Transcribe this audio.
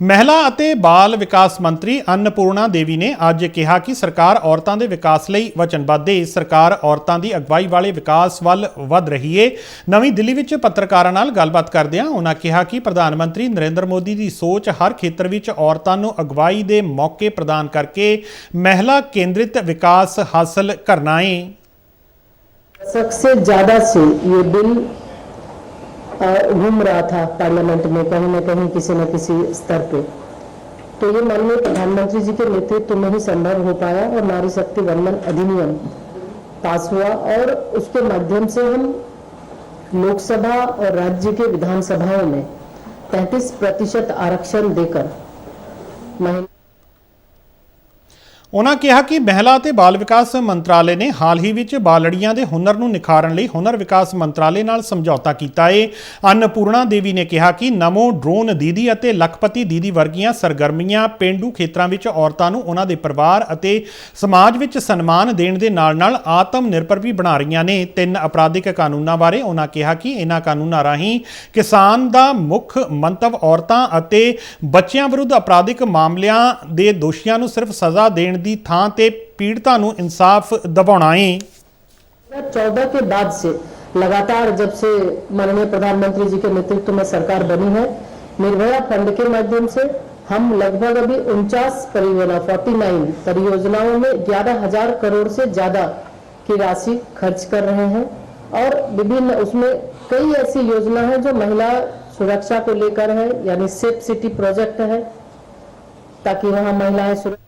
ਮਹਿਲਾ ਅਤੇ ਬਾਲ ਵਿਕਾਸ ਮੰਤਰੀ ਅੰਨਪੂਰਣਾ ਦੇਵੀ ਨੇ ਅੱਜ ਕਿਹਾ ਕਿ ਸਰਕਾਰ ਔਰਤਾਂ ਦੇ ਵਿਕਾਸ ਲਈ ਵਚਨਬੱਧ ਹੈ ਸਰਕਾਰ ਔਰਤਾਂ ਦੀ ਅਗਵਾਈ ਵਾਲੇ ਵਿਕਾਸ ਵੱਲ ਵਧ ਰਹੀ ਹੈ ਨਵੀਂ ਦਿੱਲੀ ਵਿੱਚ ਪੱਤਰਕਾਰਾਂ ਨਾਲ ਗੱਲਬਾਤ ਕਰਦਿਆਂ ਉਹਨਾਂ ਕਿਹਾ ਕਿ ਪ੍ਰਧਾਨ ਮੰਤਰੀ ਨਰਿੰਦਰ ਮੋਦੀ ਦੀ ਸੋਚ ਹਰ ਖੇਤਰ ਵਿੱਚ ਔਰਤਾਂ ਨੂੰ ਅਗਵਾਈ ਦੇ ਮੌਕੇ ਪ੍ਰਦਾਨ ਕਰਕੇ ਮਹਿਲਾ ਕੇਂਦਰਿਤ ਵਿਕਾਸ ਹਾਸਲ ਕਰਨਾ ਹੈ सबसे ज्यादा से ये बिल अ, घूम रहा था पार्लियामेंट में, कहीं न कहीं किसी न किसी स्तर पे। तो ये माननीय प्रधानमंत्री जी के नेतृत्व में ही संभव हो पाया और नारी शक्ति वंदन अधिनियम पास हुआ और उसके माध्यम से हम लोकसभा और राज्य के विधानसभाओं में 33 प्रतिशत आरक्षण देकर महिला ਉਹਨਾਂ ਕਿਹਾ ਕਿ ਮਹਿਲਾ ਅਤੇ ਬਾਲ ਵਿਕਾਸ ਮੰਤਰਾਲੇ ਨੇ ਹਾਲ ਹੀ ਵਿੱਚ ਬਾਲੜੀਆਂ ਦੇ ਹੁਨਰ ਨੂੰ ਨਿਖਾਰਨ ਲਈ ਹੁਨਰ ਵਿਕਾਸ ਮੰਤਰਾਲੇ ਨਾਲ ਸਮਝੌਤਾ ਕੀਤਾ ਏ। ਅੰਨਪੂਰਣਾ ਦੇਵੀ ਨੇ ਕਿਹਾ ਕਿ ਨਮੋ ਡਰੋਨ ਦੀਦੀ ਅਤੇ ਲਖਪਤੀ ਦੀਦੀ ਵਰਗੀਆਂ ਸਰਗਰਮੀਆਂ ਪਿੰਡੂ ਖੇਤਰਾਂ ਵਿੱਚ ਔਰਤਾਂ ਨੂੰ ਉਹਨਾਂ ਦੇ ਪਰਿਵਾਰ ਅਤੇ ਸਮਾਜ ਵਿੱਚ ਸਨਮਾਨ ਦੇਣ ਦੇ ਨਾਲ-ਨਾਲ ਆਤਮ ਨਿਰਭਰ ਵੀ ਬਣਾ ਰਹੀਆਂ ਨੇ। ਤਿੰਨ ਅਪਰਾਧਿਕ ਕਾਨੂੰਨਾਂ ਬਾਰੇ ਉਹਨਾਂ ਕਿਹਾ ਕਿ ਇਹਨਾਂ ਕਾਨੂੰਨਾਂ ਰਾਹੀਂ ਕਿਸਾਨ ਦਾ ਮੁੱਖ ਮੰਤਵ ਔਰਤਾਂ ਅਤੇ ਬੱਚਿਆਂ ਵਿਰੁੱਧ ਅਪਰਾਧਿਕ ਮਾਮਲਿਆਂ ਦੇ ਦੋਸ਼ੀਆਂ ਨੂੰ ਸਿਰਫ ਸਜ਼ਾ ਦੇਣ ਦੀ ਥਾਂ ਤੇ ਪੀੜਤਾਂ ਨੂੰ ਇਨਸਾਫ ਦਿਵਾਉਣਾ ਹੈ चौदह के बाद से लगातार जब से माननीय प्रधानमंत्री जी के नेतृत्व में सरकार बनी है निर्भया फंड के माध्यम से हम लगभग अभी उनचास परियोजना 49 परियोजनाओं में ग्यारह हजार करोड़ से ज्यादा की राशि खर्च कर रहे हैं और विभिन्न उसमें कई ऐसी योजना है जो महिला सुरक्षा को लेकर है यानी सेफ सिटी प्रोजेक्ट है ताकि वहाँ महिलाएं सुरक्षित